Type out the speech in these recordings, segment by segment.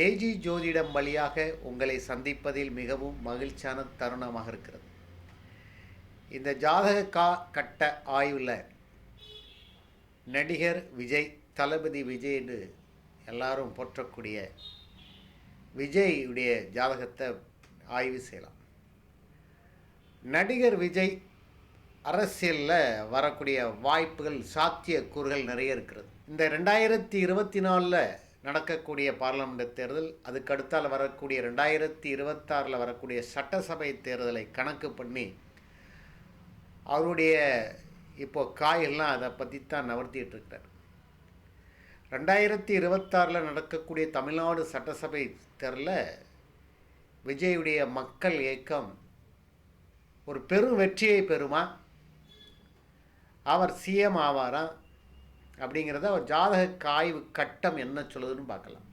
AG ஜோதிடம் வழியாக உங்களை சந்திப்பதில் மிகவும் மகிழ்ச்சியான தருணமாக இருக்கிறது. இந்த ஜாதக கா கட்ட ஆய்வில் நடிகர் விஜய் தளபதி விஜய் என்று எல்லாரும் போற்றக்கூடிய விஜயுடைய ஜாதகத்தை ஆய்வு செய்யலாம். நடிகர் விஜய் அரசியலில் வரக்கூடிய வாய்ப்புகள் சாத்திய கூறுகள் நிறைய இருக்கிறது. இந்த ரெண்டாயிரத்தி இருபத்தி நாலில் நடக்கக்கூடிய பார்லமெண்ட் தேர்தல் அதுக்கு அடுத்தால் வரக்கூடிய ரெண்டாயிரத்தி இருபத்தாறில் வரக்கூடிய சட்டசபை தேர்தலை கணக்கு பண்ணி அவருடைய இப்போ காயெல்லாம் அதை பற்றி தான் நவர்த்திட்டு இருக்கிறார் ரெண்டாயிரத்தி இருபத்தாறில் நடக்கக்கூடிய தமிழ்நாடு சட்டசபை தேர்தலில் விஜயுடைய மக்கள் இயக்கம் ஒரு பெரும் வெற்றியை பெறுமா? அவர் சிஎம் ஆவாராம் அப்படிங்கிறத அவர் ஜாதக காய்வு கட்டம் என்ன சொல்லுதுன்னு பார்க்கலாம்.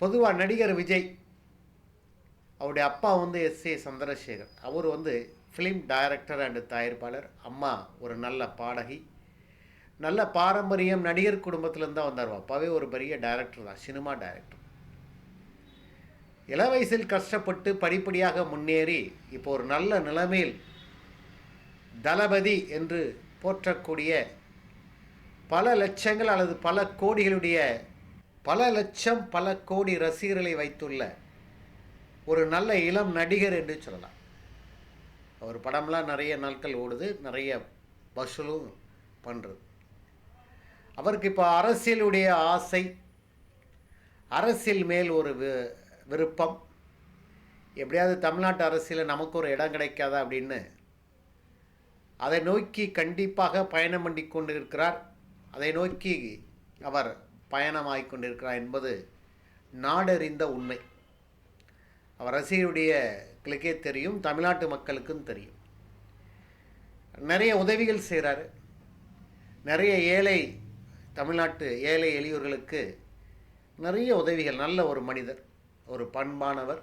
பொதுவாக நடிகர் விஜய் அவருடைய அப்பா வந்து எஸ் ஏ சந்திரசேகர். அவர் வந்து ஃபிலிம் டைரக்டர் அண்டு தயாரிப்பாளர். அம்மா ஒரு நல்ல பாடகி. நல்ல பாரம்பரியம் நடிகர் குடும்பத்திலேருந்து தான் வந்தார். அப்பாவே ஒரு பெரிய டைரக்டர் தான் சினிமா டைரக்டர் இள வயசில் கஷ்டப்பட்டு படிப்படியாக முன்னேறி இப்போ ஒரு நல்ல நிலைமையில் தளபதி என்று போற்றக்கூடிய பல லட்சங்கள் அல்லது பல கோடிகளுடைய பல லட்சம் பல கோடி ரசிகர்களை வைத்துள்ள ஒரு நல்ல இளம் நடிகர் என்று சொல்லலாம். அவர் படம்லாம் நிறைய நாட்கள் ஓடுது நிறைய வசூலும் பண்ணுறது அவருக்கு இப்போ அரசியலுடைய ஆசை அரசியல் மேல் ஒரு வி- விருப்பம். எப்படியாவது தமிழ்நாட்டு அரசியலில் நமக்கு ஒரு இடம் கிடைக்காதா அப்படின்னு அதை நோக்கி கண்டிப்பாக பயணம் பண்ணி கொண்டு இருக்கிறார் அதை நோக்கி அவர் பயணமாகிக் கொண்டிருக்கிறார் என்பது நாடறிந்த உண்மை. அவர் ரசிகருடைய கிளிக்கே தெரியும் தமிழ்நாட்டு மக்களுக்கும் தெரியும். நிறைய உதவிகள் செய்கிறாரு. நிறைய ஏழை தமிழ்நாட்டு ஏழை எளியோர்களுக்கு நிறைய உதவிகள். நல்ல ஒரு மனிதர் ஒரு பண்பானவர்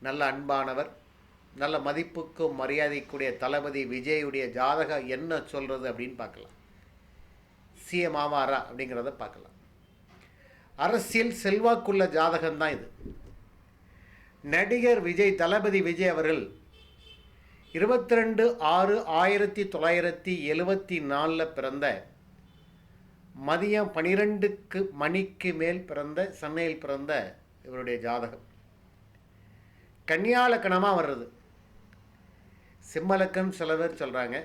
நல்ல அன்பானவர் நல்ல மதிப்புக்கும் மரியாதைக்குடைய தளபதி விஜயுடைய ஜாதகம் என்ன சொல்கிறது அப்படின்னு பார்க்கலாம். சிஎம் ஆவாரா அப்படிங்கிறத பார்க்கலாம். அரசியல் செல்வாக்குள்ள ஜாதகம் தான் இது. நடிகர் விஜய் தளபதி விஜய் அவர்கள் இருபத்தி ரெண்டு ஆறு ஆயிரத்தி தொள்ளாயிரத்தி எழுபத்தி நாலில் பிறந்த மதியம் பனிரெண்டுக்கு மணிக்கு மேல் பிறந்த சென்னையில் பிறந்த இவருடைய ஜாதகம். கன்னியாலக்கணமாக வர்றது. சிம்மலக்கணம் சில பேர் சொல்கிறாங்க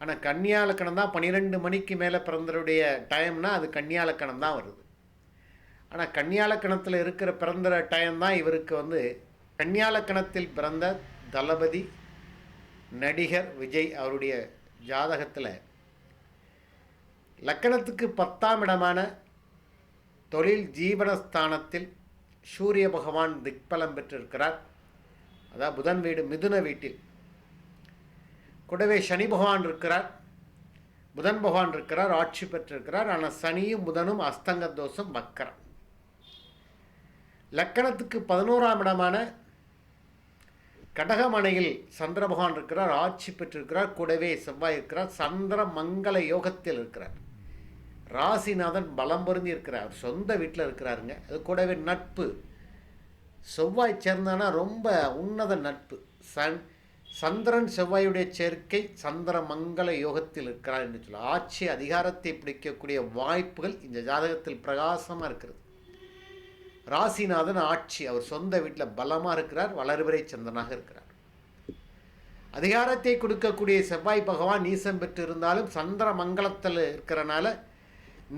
ஆனால் கன்னியாலக்கணம் தான் பன்னிரெண்டு மணிக்கு மேலே பிறந்தருடைய டைம்னால் அது கன்னியாலக்கணம் தான் வருது. ஆனால் கன்னியாலக்கணத்தில் இருக்கிற பிறந்த டைம் தான் இவருக்கு வந்து கன்னியாலக்கணத்தில் பிறந்த தளபதி நடிகர் விஜய் அவருடைய ஜாதகத்தில் லக்கணத்துக்கு பத்தாம் இடமான தொழில் ஜீவனஸ்தானத்தில் சூரிய பகவான் திக்பலம் பெற்றிருக்கிறார். அதாவது புதன் வீடு மிதுன வீட்டில். கூடவே சனி பகவான் இருக்கிறார். புதன் பகவான் இருக்கிறார் ஆட்சி பெற்றிருக்கிறார். ஆனால் சனியும் புதனும் அஸ்தங்க தோஷம் வக்கரம். லக்கணத்துக்கு பதினோராம் இடமான கடகமனையில் சந்திர பகவான் இருக்கிறார் ஆட்சி பெற்றிருக்கிறார் கூடவே செவ்வாய் இருக்கிறார் சந்திர மங்கள யோகத்தில் இருக்கிறார். ராசிநாதன் பலம் பொருந்தி இருக்கிறார் சொந்த வீட்டில் இருக்கிறாருங்க. அது கூடவே நட்பு. செவ்வாய் சேர்ந்தானா ரொம்ப உன்னத நட்பு. சன் சந்திரன் செவ்வாயுடைய சேர்க்கை சந்திர மங்கள யோகத்தில் இருக்கிறார் என்று சொல்ல ஆட்சி அதிகாரத்தை பிடிக்கக்கூடிய வாய்ப்புகள் இந்த ஜாதகத்தில் பிரகாசமாக இருக்கிறது. ராசிநாதன் ஆட்சி அவர் சொந்த வீட்டில் பலமாக இருக்கிறார் வளர்பிறை சந்திரனாக இருக்கிறார். அதிகாரத்தை கொடுக்கக்கூடிய செவ்வாய் பகவான் நீசம் பெற்று இருந்தாலும் சந்திர மங்களத்தில் இருக்கிறனால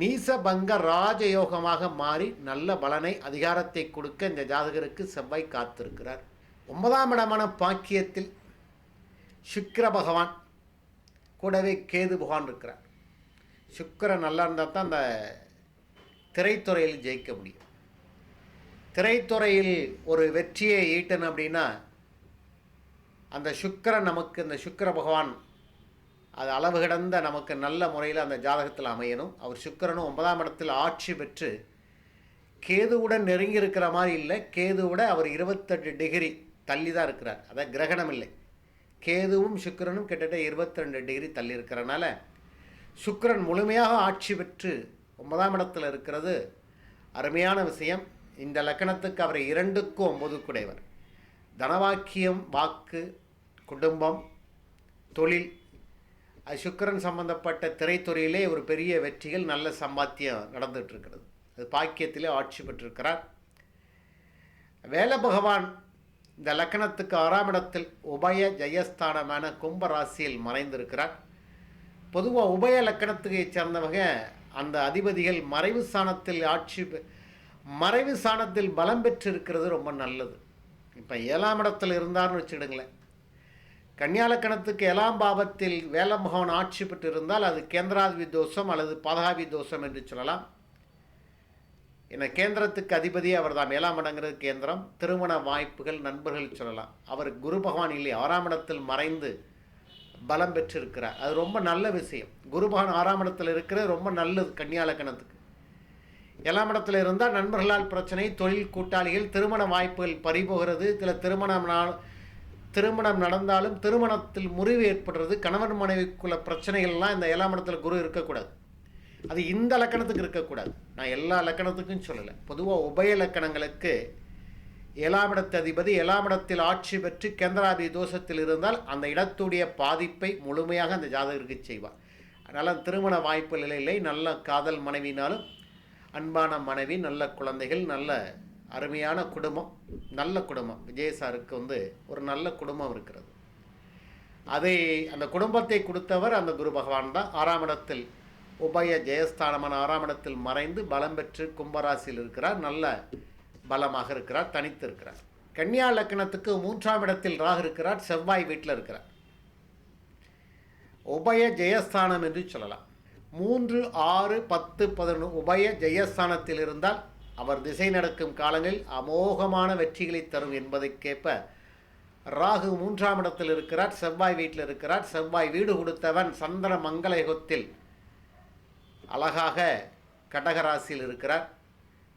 நீசபங்க ராஜயோகமாக மாறி நல்ல பலனை அதிகாரத்தை கொடுக்க இந்த ஜாதகருக்கு செவ்வாய் காத்திருக்கிறார். ஒன்பதாம் இடமான பாக்கியத்தில் சுக்கர பகவான். கூடவே கேது பகவான் இருக்கிறார். சுக்கரன் நல்லா இருந்தால் தான் அந்த திரைத்துறையில் ஜெயிக்க முடியும். திரைத்துறையில் ஒரு வெற்றியை ஈட்டணும் அப்படின்னா அந்த சுக்கரன் நமக்கு இந்த சுக்கர பகவான் அது அளவு கிடந்த நமக்கு நல்ல முறையில் அந்த ஜாதகத்தில் அமையணும். அவர் சுக்கரனும் ஒன்பதாம் இடத்தில் ஆட்சி பெற்று கேதுவுடன் நெருங்கி இருக்கிற மாதிரி இல்லை. கேதுவோட அவர் இருபத்தெட்டு டிகிரி தள்ளி தான் இருக்கிறார். அதான் கிரகணம் இல்லை. கேதுவும் சுக்கிரனும் கிட்டத்தட்ட இருபத்தி ரெண்டு டிகிரி தள்ளி இருக்கிறனால சுக்கிரன் முழுமையாக ஆட்சி பெற்று ஒன்பதாம் இடத்துல இருக்கிறது. அருமையான விஷயம். இந்த லக்கணத்துக்கு அவர் இரண்டுக்கும் ஒன்பது குடைவர் தனவாக்கியம் வாக்கு குடும்பம் தொழில். அது சுக்கிரன் சம்பந்தப்பட்ட திரைத்துறையிலே ஒரு பெரிய வெற்றிகள் நல்ல சம்பாத்தியம் நடந்துகிட்ருக்கிறது அது பாக்கியத்திலே ஆட்சி பெற்றிருக்கிறார். வேல பகவான் இந்த லக்கணத்துக்கு ஆறாம் இடத்தில் உபய ஜெயஸ்தானமான கும்ப ராசியில் மறைந்திருக்கிறார். பொதுவாக உபய லக்கணத்துக்கு சேர்ந்தவங்க அந்த அதிபதிகள் மறைவு ஸ்தானத்தில் ஆட்சி பெ- மறைவு ஸ்தானத்தில் பலம் பெற்று இருக்கிறது ரொம்ப நல்லது. இப்போ ஏழாம் இடத்தில் இருந்தார்னு வச்சுடுங்களேன் கன்னியாலக்கணத்துக்கு ஏழாம் பாவத்தில் வேல ஆட்சி பெற்று இருந்தால் அது கேந்திராதிபதி தோஷம் அல்லது பாதகாபி தோஷம் என்று சொல்லலாம். என்ன கேந்திரத்துக்கு அதிபதி அவர் தான். ஏழாம் இடங்கிறது கேந்திரம். திருமண வாய்ப்புகள் நண்பர்கள் சொல்லலாம். அவர் குரு பகவான் இல்லை ஆறாம் இடத்தில் மறைந்து பலம் பெற்றிருக்கிறார். அது ரொம்ப நல்ல விஷயம். குரு பகவான் ஆறாம் இடத்தில் இருக்கிறது ரொம்ப நல்லது கன்னியாலக்கணத்துக்கு ஏழாம் இடத்துல இருந்தால் நண்பர்களால் பிரச்சனை தொழில் கூட்டாளிகள் திருமண வாய்ப்புகள் பறிபோகிறது. சில திருமணம் நா- திருமணம் நடந்தாலும் திருமணத்தில் முறிவு ஏற்படுறது கணவன் மனைவிக்குள்ள பிரச்சனைகள்லாம் இந்த ஏழாம் இடத்துல குரு இருக்கக்கூடாது. அது இந்த லக்கணத்துக்கு இருக்கக்கூடாது. நான் எல்லா லக்கணத்துக்கும் சொல்லலை. பொதுவாக உபய லக்கணங்களுக்கு ஏழாம் அதிபதி ஏழாம் ஆட்சி பெற்று கேந்திராபி தோஷத்தில் இருந்தால் அந்த இடத்துடைய பாதிப்பை முழுமையாக அந்த ஜாதகருக்கு செய்வார். அதனால் திருமண வாய்ப்பு நிலையிலே நல்ல காதல் மனைவினாலும் அன்பான மனைவி நல்ல குழந்தைகள் நல்ல அருமையான குடும்பம் நல்ல குடும்பம். விஜய் சாருக்கு வந்து ஒரு நல்ல குடும்பம் இருக்கிறது. அதை அந்த குடும்பத்தை கொடுத்தவர் அந்த குரு பகவான் தான். ஆறாம் இடத்தில் உபய ஜெயஸ்தானமான ஆறாம் இடத்தில் மறைந்து பலம் பெற்று கும்பராசியில் இருக்கிறார். நல்ல பலமாக இருக்கிறார் தனித்து இருக்கிறார். கன்னியா லக்னத்துக்கு மூன்றாம் இடத்தில் ராகு இருக்கிறார் செவ்வாய் வீட்டில் இருக்கிறார். உபய ஜெயஸ்தானம் என்று சொல்லலாம். மூன்று ஆறு பத்து பதினொன்று உபய ஜெயஸ்தானத்தில் இருந்தால் அவர் திசை நடக்கும் காலங்களில் அமோகமான வெற்றிகளை தரும் என்பதைக்கேற்ப ராகு மூன்றாம் இடத்தில் இருக்கிறார் செவ்வாய் வீட்டில் இருக்கிறார். செவ்வாய் வீடு கொடுத்தவன் சந்திர மங்களயுகத்தில் அழகாக கடகராசியில் இருக்கிறார்.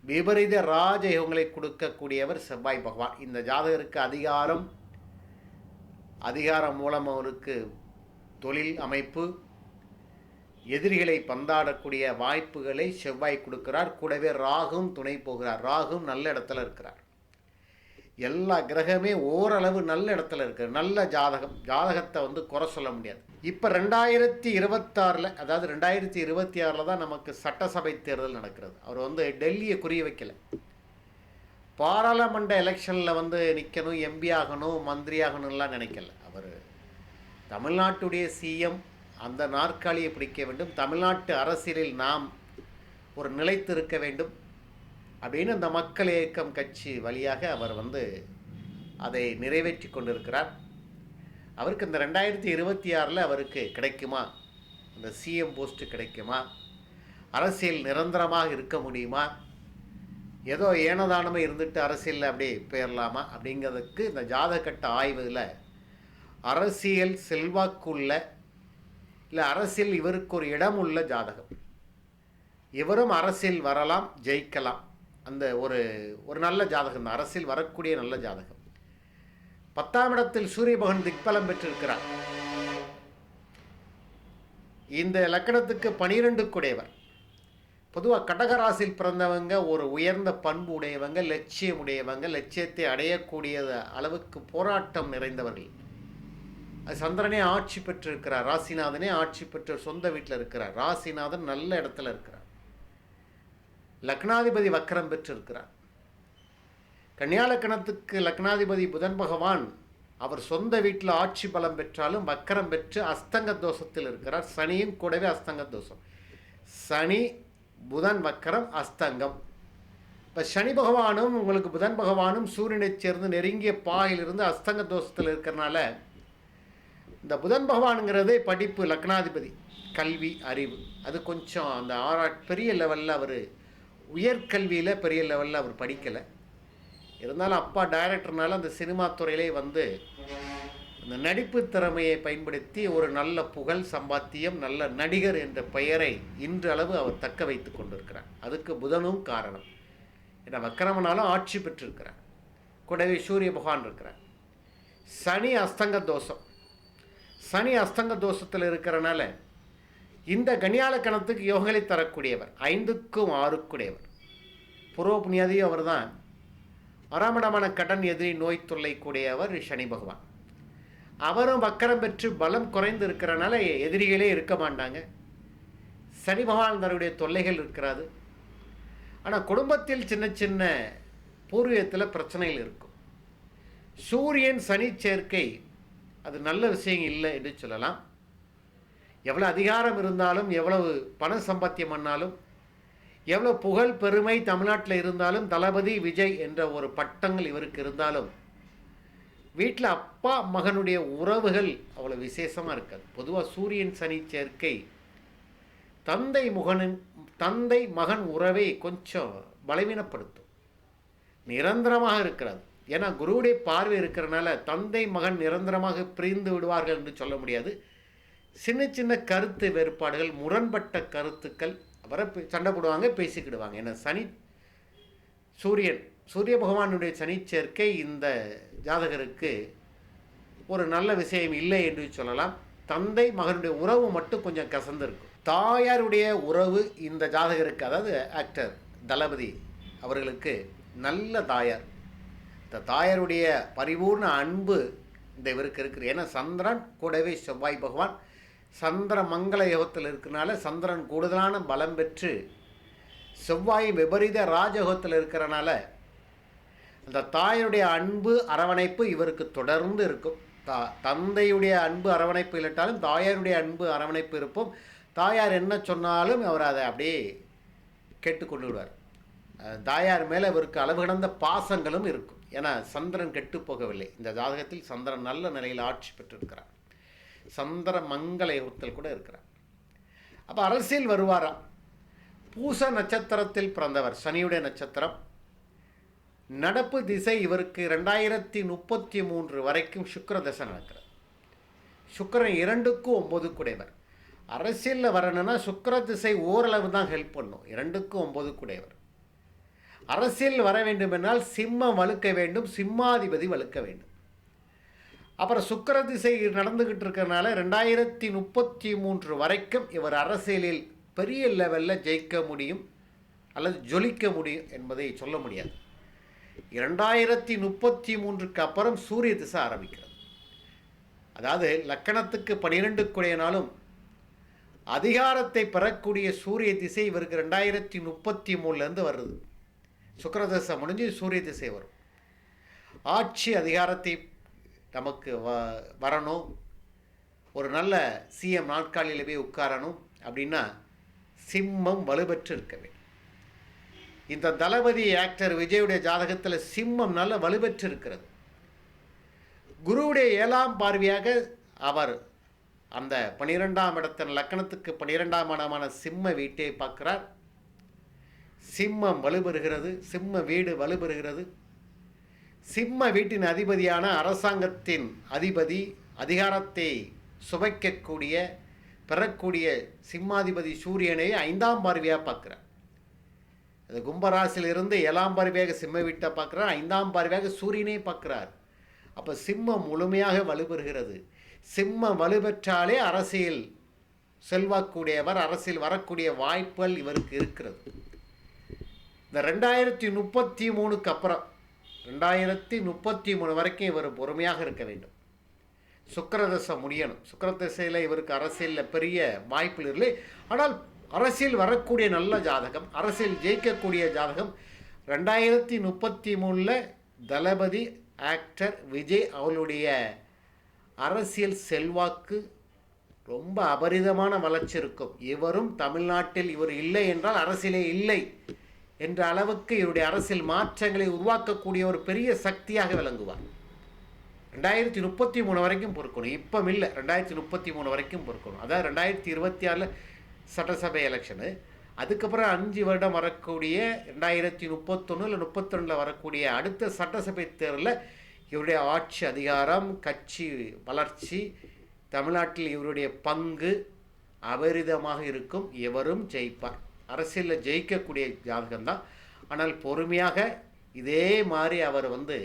விபரீத ராஜயோகங்களை கொடுக்கக்கூடியவர் செவ்வாய் பகவான். இந்த ஜாதகருக்கு அதிகாரம் அதிகாரம் மூலம் அவருக்கு தொழில் அமைப்பு எதிரிகளை பந்தாடக்கூடிய வாய்ப்புகளை செவ்வாய் கொடுக்கிறார். கூடவே ராகும் துணை போகிறார். ராகும் நல்ல இடத்துல இருக்கிறார். எல்லா கிரகமே ஓரளவு நல்ல இடத்துல இருக்கு. நல்ல ஜாதகம் ஜாதகத்தை வந்து குறை சொல்ல முடியாது. இப்போ ரெண்டாயிரத்தி இருபத்தாறில் அதாவது ரெண்டாயிரத்தி இருபத்தி ஆறில் தான் நமக்கு சட்டசபை தேர்தல் நடக்கிறது. அவர் வந்து டெல்லியை குறிய வைக்கலை. பாராளுமன்ற எலெக்ஷனில் வந்து நிற்கணும் எம்பி ஆகணும் மந்திரி ஆகணும்லாம் நினைக்கல. அவர் தமிழ்நாட்டுடைய சிஎம் அந்த நாற்காலியை பிடிக்க வேண்டும். தமிழ்நாட்டு அரசியலில் நாம் ஒரு நிலைத்து இருக்க வேண்டும் அப்படின்னு அந்த மக்கள் இயக்கம் கட்சி வழியாக அவர் வந்து அதை நிறைவேற்றி கொண்டிருக்கிறார். அவருக்கு இந்த ரெண்டாயிரத்தி இருபத்தி ஆறில் அவருக்கு கிடைக்குமா? இந்த சிஎம் போஸ்ட்டு கிடைக்குமா? அரசியல் நிரந்தரமாக இருக்க முடியுமா? ஏதோ ஏனதானமே இருந்துட்டு அரசியலில் அப்படியே போயிடலாமா அப்படிங்கிறதுக்கு இந்த ஜாதகட்ட ஆய்வில் அரசியல் செல்வாக்குள்ள இல்லை அரசியல் இவருக்கு ஒரு இடம் உள்ள ஜாதகம். இவரும் அரசியல் வரலாம் ஜெயிக்கலாம். அந்த ஒரு ஒரு நல்ல ஜாதகம் தான். அரசியல் வரக்கூடிய நல்ல ஜாதகம். பத்தாம் இடத்தில் சூரிய பகவான் திக்பலம் பெற்றிருக்கிறார். இந்த லக்கணத்துக்கு பனிரெண்டு குடையவர். பொதுவாக கடகராசியில் பிறந்தவங்க ஒரு உயர்ந்த பண்பு உடையவங்க லட்சியம் உடையவங்க லட்சியத்தை அடையக்கூடிய அளவுக்கு போராட்டம் நிறைந்தவர்கள். அது சந்திரனே ஆட்சி பெற்றிருக்கிறார் ராசிநாதனே ஆட்சி பெற்ற சொந்த வீட்டில் இருக்கிறார் ராசிநாதன் நல்ல இடத்துல இருக்கிறார். லக்னாதிபதி வக்கரம் பெற்றிருக்கிறார். கன்னியாலக்கணத்துக்கு லக்னாதிபதி புதன் பகவான் அவர் சொந்த வீட்டில் ஆட்சி பலம் பெற்றாலும் வக்கரம் பெற்று அஸ்தங்க தோஷத்தில் இருக்கிறார். சனியும் கூடவே அஸ்தங்க தோஷம். சனி புதன் வக்கரம் அஸ்தங்கம். இப்போ சனி பகவானும் உங்களுக்கு புதன் பகவானும் சூரியனைச் சேர்ந்து நெருங்கிய பாயிலிருந்து அஸ்தங்க தோஷத்தில் இருக்கிறனால இந்த புதன் பகவானுங்கிறதே படிப்பு லக்னாதிபதி கல்வி அறிவு. அது கொஞ்சம் அந்த ஆரா பெரிய லெவலில் அவர் உயர்கல்வியில் பெரிய லெவலில் அவர் படிக்கலை. இருந்தாலும் அப்பா டைரக்டர்னால அந்த சினிமா துறையிலே வந்து அந்த நடிப்பு திறமையை பயன்படுத்தி ஒரு நல்ல புகழ் சம்பாத்தியம் நல்ல நடிகர் என்ற பெயரை இன்றளவு அவர் தக்க வைத்து கொண்டிருக்கிறார். அதுக்கு புதனும் காரணம். ஏன்னா வக்கரமனாலும் ஆட்சி பெற்றிருக்கிறார். கூடவே சூரிய பகவான் இருக்கிறார். சனி அஸ்தங்க தோஷம். சனி அஸ்தங்க தோஷத்தில் இருக்கிறனால இந்த கனியால கணத்துக்கு யோகங்களை தரக்கூடியவர் ஐந்துக்கும் ஆறுக்குடையவர். புரோபுணியாதையும் அவர் தான் பராமணமான கடன் எதிரி நோய் தொல்லை கூடியவர் சனி பகவான். அவரும் வக்கரம் பெற்று பலம் குறைந்து இருக்கிறனால எதிரிகளே இருக்க மாட்டாங்க. சனி பகவான் தன்னுடைய தொல்லைகள் இருக்கிறாது. ஆனால் குடும்பத்தில் சின்ன சின்ன பூர்வீகத்தில் பிரச்சனைகள் இருக்கும். சூரியன் சனி சேர்க்கை அது நல்ல விஷயம் இல்லை என்று சொல்லலாம். எவ்வளோ அதிகாரம் இருந்தாலும் எவ்வளவு பண சம்பாத்தியம் பண்ணாலும் எவ்வளோ புகழ் பெருமை தமிழ்நாட்டில் இருந்தாலும் தளபதி விஜய் என்ற ஒரு பட்டங்கள் இவருக்கு இருந்தாலும் வீட்டில் அப்பா மகனுடைய உறவுகள் அவ்வளோ விசேஷமாக இருக்காது. பொதுவாக சூரியன் சனி சேர்க்கை தந்தை முகனின் தந்தை மகன் உறவை கொஞ்சம் பலவீனப்படுத்தும். நிரந்தரமாக இருக்கிறது ஏன்னா குருவுடைய பார்வை இருக்கிறனால தந்தை மகன் நிரந்தரமாக பிரிந்து விடுவார்கள் என்று சொல்ல முடியாது. சின்ன சின்ன கருத்து வேறுபாடுகள் முரண்பட்ட கருத்துக்கள் அவரை சண்டை போடுவாங்க பேசிக்கிடுவாங்க. ஏன்னா சனி சூரியன் சூரிய பகவானுடைய சனி சேர்க்கை இந்த ஜாதகருக்கு ஒரு நல்ல விஷயம் இல்லை என்று சொல்லலாம். தந்தை மகனுடைய உறவு மட்டும் கொஞ்சம் கசந்திருக்கும். தாயாருடைய உறவு இந்த ஜாதகருக்கு அதாவது ஆக்டர் தளபதி அவர்களுக்கு நல்ல தாயார். இந்த தாயாருடைய பரிபூர்ண அன்பு இந்த இவருக்கு இருக்குது. ஏன்னா சந்திரன் கூடவே செவ்வாய் பகவான் சந்திர மங்கள யோகத்தில் இருக்கிறனால சந்திரன் கூடுதலான பலம் பெற்று செவ்வாய் விபரீத ராஜயோகத்தில் இருக்கிறனால அந்த தாயுடைய அன்பு அரவணைப்பு இவருக்கு தொடர்ந்து இருக்கும். தா தந்தையுடைய அன்பு அரவணைப்பு இல்லாட்டாலும் தாயாருடைய அன்பு அரவணைப்பு இருப்போம். தாயார் என்ன சொன்னாலும் அவர் அதை அப்படியே கேட்டுக்கொண்டு விடுவார் தாயார் மேலே இவருக்கு அளவு கடந்த பாசங்களும் இருக்கும். ஏன்னா சந்திரன் கெட்டு போகவில்லை. இந்த ஜாதகத்தில் சந்திரன் நல்ல நிலையில் ஆட்சி பெற்றிருக்கிறார் சந்திர மங்கள யுகத்தில் கூட இருக்கிறார். அப்போ அரசியல் வருவாராம். பூச நட்சத்திரத்தில் பிறந்தவர் சனியுடைய நட்சத்திரம். நடப்பு திசை இவருக்கு ரெண்டாயிரத்தி முப்பத்தி மூன்று வரைக்கும் சுக்கிர தசை நடக்கிறது. சுக்கரன் இரண்டுக்கும் ஒம்பது குடையவர். அரசியலில் வரணும்னா சுக்கர திசை ஓரளவு தான் ஹெல்ப் பண்ணும். இரண்டுக்கும் ஒம்பதுக்குடையவர் அரசியல் வர வேண்டுமென்றால் சிம்மம் வலுக்க வேண்டும் சிம்மாதிபதி வலுக்க வேண்டும். அப்புறம் சுக்கிர திசை நடந்துக்கிட்டு இருக்கிறனால ரெண்டாயிரத்தி முப்பத்தி மூன்று வரைக்கும் இவர் அரசியலில் பெரிய லெவலில் ஜெயிக்க முடியும் அல்லது ஜொலிக்க முடியும் என்பதை சொல்ல முடியாது. இரண்டாயிரத்தி முப்பத்தி மூன்றுக்கு அப்புறம் சூரிய திசை ஆரம்பிக்கிறது. அதாவது லக்கணத்துக்கு பனிரெண்டு குடையனாலும் அதிகாரத்தை பெறக்கூடிய சூரிய திசை இவருக்கு ரெண்டாயிரத்தி முப்பத்தி மூணுலேருந்து வருது. சுக்கரதசை முடிஞ்சு சூரிய திசை வரும். ஆட்சி அதிகாரத்தை நமக்கு வ வரணும். ஒரு நல்ல சிஎம் நாட்காலியில் போய் உட்காரணும். அப்படின்னா சிம்மம் வலுப்பெற்று இருக்க வேண்டும் இந்த தளபதி ஆக்டர் விஜயுடைய ஜாதகத்தில் சிம்மம் நல்ல வலுப்பெற்று இருக்கிறது குருவுடைய ஏழாம் பார்வையாக அவர் அந்த பனிரெண்டாம் இடத்தின் லக்கணத்துக்கு பனிரெண்டாம் இடமான சிம்ம வீட்டை பார்க்கிறார். சிம்மம் வலுப்பெறுகிறது சிம்ம வீடு வலுப்பெறுகிறது சிம்ம வீட்டின் அதிபதியான அரசாங்கத்தின் அதிபதி அதிகாரத்தை சுவைக்கக்கூடிய பெறக்கூடிய சிம்மாதிபதி சூரியனை ஐந்தாம் பார்வையாக பார்க்குறார். அது கும்பராசிலிருந்து ஏழாம் பார்வையாக சிம்ம வீட்டை பார்க்குறார் ஐந்தாம் பார்வையாக சூரியனை பார்க்குறார். அப்போ சிம்மம் முழுமையாக வலுப்பெறுகிறது சிம்மம் வலுப்பெற்றாலே அரசியல் செல்வாக்கூடியவர் அரசியல் வரக்கூடிய வாய்ப்புகள் இவருக்கு இருக்கிறது. இந்த ரெண்டாயிரத்தி முப்பத்தி மூணுக்கு அப்புறம் ரெண்டாயிரத்தி முப்பத்தி மூணு வரைக்கும் இவர் பொறுமையாக இருக்க வேண்டும். சுக்கிரதசை முடியணும். சுக்கரதசையில் இவருக்கு அரசியலில் பெரிய வாய்ப்புகள் இல்லை. ஆனால் அரசியல் வரக்கூடிய நல்ல ஜாதகம் அரசியல் ஜெயிக்கக்கூடிய ஜாதகம் ரெண்டாயிரத்தி முப்பத்தி மூணில் தளபதி ஆக்டர் விஜய் அவளுடைய அரசியல் செல்வாக்கு ரொம்ப அபரிதமான வளர்ச்சி இருக்கும். இவரும் தமிழ்நாட்டில் இவர் இல்லை என்றால் அரசியலே இல்லை. என்ற அளவுக்கு இவருடைய அரசியல் மாற்றங்களை உருவாக்கக்கூடிய ஒரு பெரிய சக்தியாக விளங்குவார். ரெண்டாயிரத்தி முப்பத்தி மூணு வரைக்கும் பொறுக்கணும். இப்போ இல்லை. ரெண்டாயிரத்தி முப்பத்தி மூணு வரைக்கும் பொறுக்கணும். அதாவது ரெண்டாயிரத்தி இருபத்தி ஆறில் சட்டசபை எலெக்ஷனு அதுக்கப்புறம் அஞ்சு வருடம் வரக்கூடிய ரெண்டாயிரத்தி முப்பத்தொன்று இல்லை முப்பத்தொன்னில் வரக்கூடிய அடுத்த சட்டசபை தேர்தலில் இவருடைய ஆட்சி அதிகாரம் கட்சி வளர்ச்சி தமிழ்நாட்டில் இவருடைய பங்கு அபரிதமாக இருக்கும். எவரும் ஜெயிப்பார். அரசியலில் ஜெயிக்கக்கூடிய ஜாதகம்தான் ஆனால் பொறுமையாக இதே மாதிரி அவர் வந்து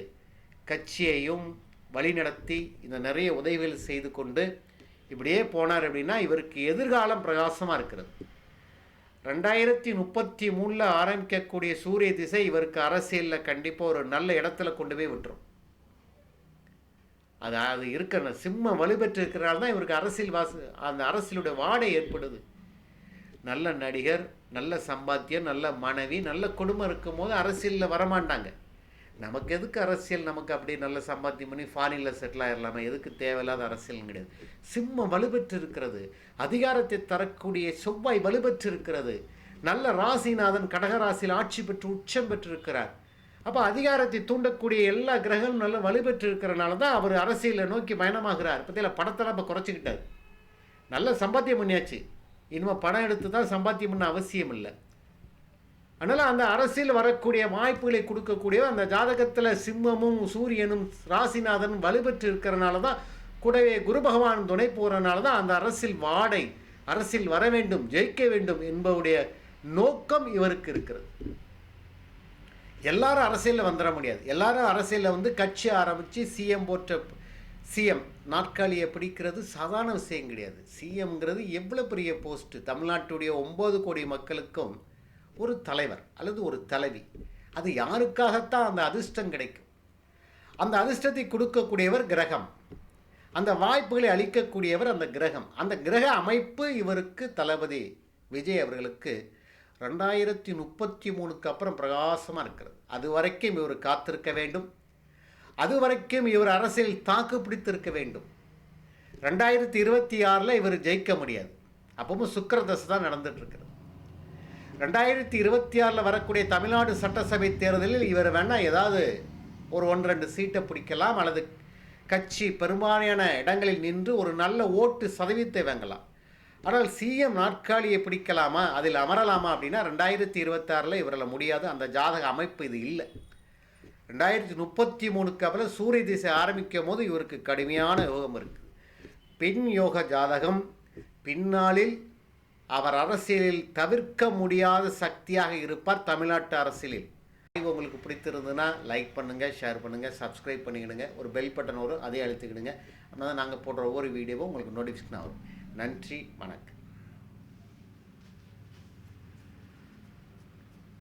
கட்சியையும் வழிநடத்தி இந்த நிறைய உதவிகள் செய்து கொண்டு இப்படியே போனார் அப்படின்னா இவருக்கு எதிர்காலம் பிரகாசமாக இருக்கிறது. ரெண்டாயிரத்தி முப்பத்தி மூணில் ஆரம்பிக்கக்கூடிய சூரிய திசை இவருக்கு அரசியலில் கண்டிப்பாக ஒரு நல்ல இடத்துல கொண்டு போய் விட்டுரும். அது அது இருக்கிற சிம்ம வலுப்பெற்று இருக்கிறனால தான் இவருக்கு அரசியல் வாசு அந்த அரசியலுடைய வாடை ஏற்படுது. நல்ல நடிகர் நல்ல சம்பாத்தியம் நல்ல மனைவி நல்ல குடும்பம் இருக்கும்போது அரசியலில் வரமாட்டாங்க. நமக்கு எதுக்கு அரசியல்? நமக்கு அப்படியே நல்ல சம்பாத்தியம் பண்ணி ஃபாரினில் செட்டில் ஆகிடலாமே எதுக்கு தேவையில்லாத அரசியல் கிடையாது. சிம்மம் வலுப்பெற்று இருக்கிறது அதிகாரத்தை தரக்கூடிய செவ்வாய் வலுப்பெற்று இருக்கிறது நல்ல ராசிநாதன் கடகராசியில் ஆட்சி பெற்று உச்சம் பெற்றிருக்கிறார். அப்போ அதிகாரத்தை தூண்டக்கூடிய எல்லா கிரகங்களும் நல்ல வலுப்பெற்று இருக்கிறனால தான் அவர் அரசியலை நோக்கி பயணமாகிறார். பற்றியில் படத்தை நம்ம குறைச்சிக்கிட்டார். நல்ல சம்பாத்தியம் பண்ணியாச்சு. இனிமேல் படம் எடுத்து தான் சம்பாத்தியம் பண்ண அவசியம் இல்லை அதனால் அந்த அரசியல் வரக்கூடிய வாய்ப்புகளை கொடுக்கக்கூடிய அந்த ஜாதகத்தில் சிம்மமும் சூரியனும் ராசிநாதனும் வலுப்பெற்று இருக்கிறனால தான் கூடவே குரு பகவான் துணை போகிறனால தான் அந்த அரசியல் வாடை அரசியல் வர வேண்டும் ஜெயிக்க வேண்டும் என்பவுடைய நோக்கம் இவருக்கு இருக்கிறது. எல்லாரும் அரசியலில் வந்துட முடியாது. எல்லாரும் அரசியலில் வந்து கட்சி ஆரம்பித்து சிஎம் போட்ட சிஎம். நாற்காலியை பிடிக்கிறது சாதாரண விஷயம் கிடையாது. சிஎம்ங்கிறது எவ்வளோ பெரிய போஸ்ட்டு தமிழ்நாட்டுடைய ஒம்பது கோடி மக்களுக்கும் ஒரு தலைவர் அல்லது ஒரு தலைவி. அது யாருக்காகத்தான் அந்த அதிர்ஷ்டம் கிடைக்கும்? அந்த அதிர்ஷ்டத்தை கொடுக்கக்கூடியவர் கிரகம். அந்த வாய்ப்புகளை அளிக்கக்கூடியவர் அந்த கிரகம். அந்த கிரக அமைப்பு இவருக்கு தளபதி விஜய் அவர்களுக்கு ரெண்டாயிரத்தி முப்பத்தி மூணுக்கு அப்புறம் பிரகாசமாக இருக்கிறது. அது வரைக்கும் இவர் காத்திருக்க வேண்டும். அது வரைக்கும் இவர் அரசியல் தாக்கு பிடித்திருக்க வேண்டும். ரெண்டாயிரத்தி இருபத்தி ஆறில் இவர் ஜெயிக்க முடியாது. அப்பவும் சுக்கரதசை தான் நடந்துட்டுருக்கிறது. ரெண்டாயிரத்தி இருபத்தி ஆறில் வரக்கூடிய தமிழ்நாடு சட்டசபை தேர்தலில் இவர் வேணால் ஏதாவது ஒரு ஒன்று ரெண்டு சீட்டை பிடிக்கலாம் அல்லது கட்சி பெரும்பாலான இடங்களில் நின்று ஒரு நல்ல ஓட்டு சதவீதத்தை வாங்கலாம். ஆனால் சிஎம் நாற்காலியை பிடிக்கலாமா அதில் அமரலாமா அப்படின்னா ரெண்டாயிரத்தி இருபத்தாறில் இவரால் முடியாது. அந்த ஜாதக அமைப்பு இது இல்லை. ரெண்டாயிரத்தி முப்பத்தி மூணுக்கு அப்புறம் சூரிய திசை ஆரம்பிக்கும் போது இவருக்கு கடுமையான யோகம் இருக்குது பெண் யோக ஜாதகம் பின்னாளில் அவர் அரசியலில் தவிர்க்க முடியாத சக்தியாக இருப்பார் தமிழ்நாட்டு அரசியலில். உங்களுக்கு பிடித்திருந்ததுன்னா லைக் பண்ணுங்கள் ஷேர் பண்ணுங்கள் சப்ஸ்கிரைப் பண்ணிக்கிடுங்க ஒரு பெல் பட்டன் வரும் அதையும் அழுத்திக்கிடுங்க. அதனால் நாங்கள் போடுற ஒவ்வொரு வீடியோவும் உங்களுக்கு நோட்டிஃபிகேஷன் ஆகும் நன்றி வணக்கம்.